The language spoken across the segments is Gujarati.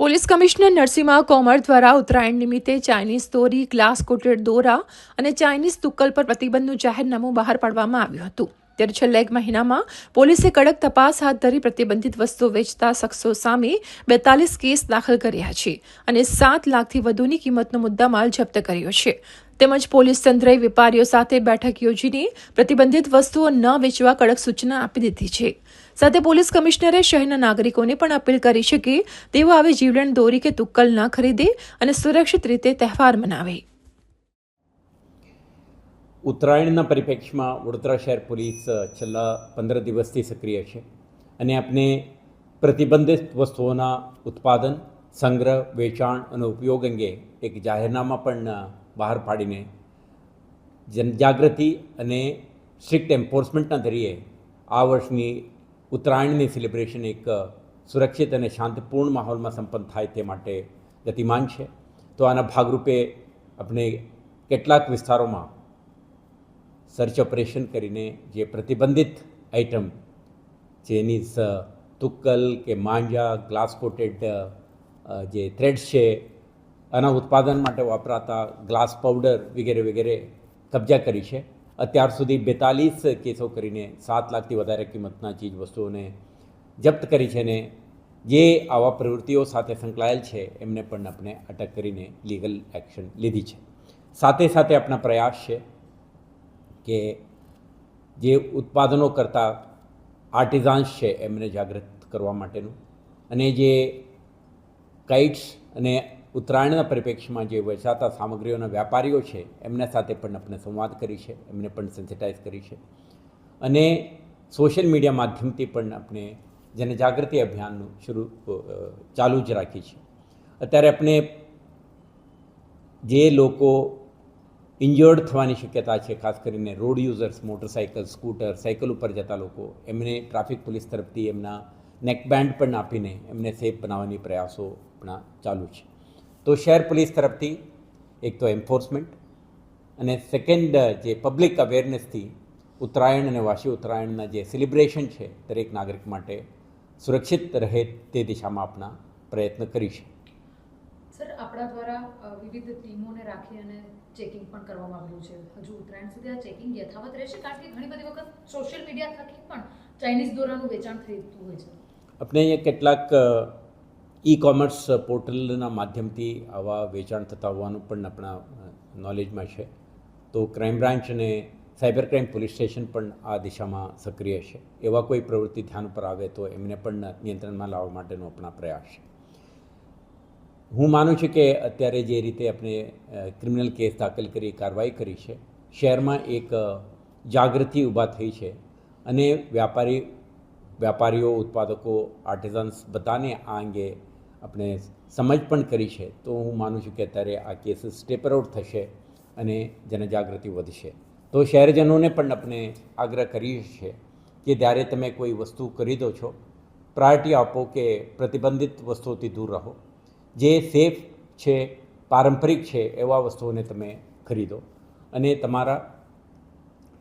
પોલીસ કમિશનર નરસિંહા કોમર દ્વારા ઉત્તરાયણ નિમિત્તે ચાઇનીઝ દોરી, ગ્લાસ કોટેડ દોરા અને ચાઇનીઝ તુક્કલ પર પ્રતિબંધનું જાહેરનામું બહાર પાડવામાં આવ્યું હતું. ત્યારે છેલ્લા એક મહિનામાં પોલીસે કડક તપાસ હાથ ધરી પ્રતિબંધિત વસ્તુઓ વેચતા શખ્સો સામે બેતાલીસ કેસ દાખલ કર્યા છે અને સાત લાખથી વધુની કિંમતનો મુદ્દામાલ જપ્ત કર્યો છે. તેમજ પોલીસ તંત્રએ વેપારીઓ સાથે બેઠક યોજીને પ્રતિબંધિત વસ્તુઓ ન વેચવા કડક સૂચના આપી દીધી છે. સાથે પોલીસ કમિશનરે શહેરના નાગરિકોને પણ અપીલ કરી છે કે તેઓ આવી જીવલેણ દોરી કે તુક્કલ ન ખરીદે અને સુરક્ષિત રીતે તહેવાર મનાવે. ઉત્તરાયણના પરિપ્રેક્ષમાં વડોદરા શહેર પોલીસ છેલ્લા પંદર દિવસથી સક્રિય છે અને આપણે પ્રતિબંધિત વસ્તુઓના ઉત્પાદન, સંગ્રહ, વેચાણ અને ઉપયોગ અંગે એક જાહેરનામા પણ બહાર પાડીને જનજાગૃતિ અને સ્ટ્રિક્ટ એન્ફોર્સમેન્ટના ધરીએ આ વર્ષની ઉત્તરાયણની સેલિબ્રેશન એક સુરક્ષિત અને શાંતિપૂર્ણ માહોલમાં સંપન્ન થાય તે માટે ગતિમાન છે. તો આના ભાગરૂપે આપણે કેટલાક વિસ્તારોમાં સર્ચ ઓપરેશન કરીને જે પ્રતિબંધિત આઇટમ, જેની તુક્કલ કે માંજા, ગ્લાસ કોટેડ જે થ્રેડ્સ છે, આના ઉત્પાદન માટે વપરાતા ગ્લાસ પાવડર વગેરે વગેરે કબજા કરી છે. અત્યાર સુધી બેતાલીસ કેસો કરીને સાત લાખથી વધારે કિંમતના ચીજ વસ્તુઓને જપ્ત કરી છે ને જે આવા પ્રવૃત્તિઓ સાથે સંકળાયેલ છે, એમને પણ આપણે અટક કરીને લીગલ એક્શન લીધી છે. સાથે સાથે આપણા પ્રયાસ છે. કે જે ઉત્પાદનો કરતા આર્ટિઝાન્સ છે એમને જાગૃત કરવા માટેનું. અને જે કાઇટ્સ અને ઉત્તરાયણના પરિપ્રેક્ષમાં જે વેચાતા સામગ્રીઓના વેપારીઓ છે, એમના સાથે પણ આપણે સંવાદ કરી છે, એમને પણ સેન્સિટાઇઝ કરી છે. અને સોશિયલ મીડિયા માધ્યમથી પણ આપણે જેને જાગૃતિ અભિયાનનું શરૂ ચાલુ જ રાખી છે. અત્યારે આપણે જે લોકો ઇન્જર્ડ થવાની શક્યતા છે, ખાસ કરીને road users, motorcycle, scooter, cycle ઉપર જતા લોકો. એમને ટ્રાફિક પોલીસ તરફથી એમના નેકબેન્ડ પણ આપીને એમને સેફ બનાવવાની પ્રયાસો આપણા ચાલુ છે. તો શહેર પોલીસ તરફથી એક તો એન્ફોર્સમેન્ટ અને સેકન્ડ જે પબ્લિક અવેરનેસથી ઉત્તરાયણ અને વાસી ઉત્તરાયણના જે સેલિબ્રેશન છે, દરેક નાગરિક માટે સુરક્ષિત રહે તે દિશામાં આપણા પ્રયત્ન કરીશું સર, આપણા દ્વારા વિવિધ ટીમોને રાખી અને ચેકિંગ પણ કરવામાં આવ્યું છે. હજુ ઉત્તરાયણ સુધી આ ચેકિંગ યથાવત રહેશે, કારણ કે ઘણી બધી વખત સોશિયલ મીડિયા થકી પણ ચાઇનીઝ દોરાનું વેચાણ થતું હોય છે. આપણે અહીંયા કેટલાક ઈ કોમર્સ પોર્ટલના માધ્યમથી આવા વેચાણ થતા હોવાનું પણ આપણા નોલેજમાં છે. તો ક્રાઇમ બ્રાન્ચ અને સાયબર ક્રાઇમ પોલીસ સ્ટેશન પણ આ દિશામાં સક્રિય છે. એવા કોઈ પ્રવૃત્તિ ધ્યાન પર આવે તો એમને પણ નિયંત્રણમાં લાવવા માટેનો આપણા પ્રયાસ છે. હું માનું છું કે અત્યારે જે રીતે આપણે ક્રિમિનલ કેસ દાખલ કરી, કાર્યવાહી કરી છે, શહેરમાં એક જાગૃતિ ઊભા થઈ છે અને વ્યાપારી, વ્યાપારીઓ, ઉત્પાદકો આર્ટિઝન્સ બધાને આ અંગે આપણે સમજ પણ કરી છે. તો હું માનું છું કે અત્યારે આ કેસીસ સ્ટેપર આઉટ થશે અને જનજાગૃતિ વધશે. તો શહેરજનોને પણ આપણે આગ્રહ કરીએ છીએ કે જ્યારે તમે કોઈ વસ્તુ ખરીદો છો પ્રાયોરિટી આપો કે પ્રતિબંધિત વસ્તુઓથી દૂર રહો. જે સેફ છે, પારંપરિક છે, એવા વસ્તુઓને તમે ખરીદો. અને તમારા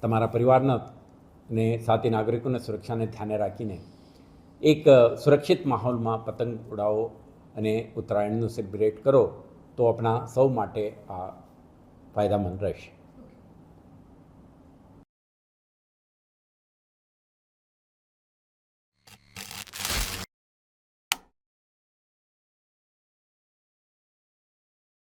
તમારા પરિવારના અને સાથે નાગરિકોના સુરક્ષાને ધ્યાને રાખીને એક સુરક્ષિત માહોલમાં પતંગ ઉડાવો અને ઉત્તરાયણનું સેલિબ્રેટ કરો, તો આપણા સૌ માટે આ ફાયદામંદ રહેશે.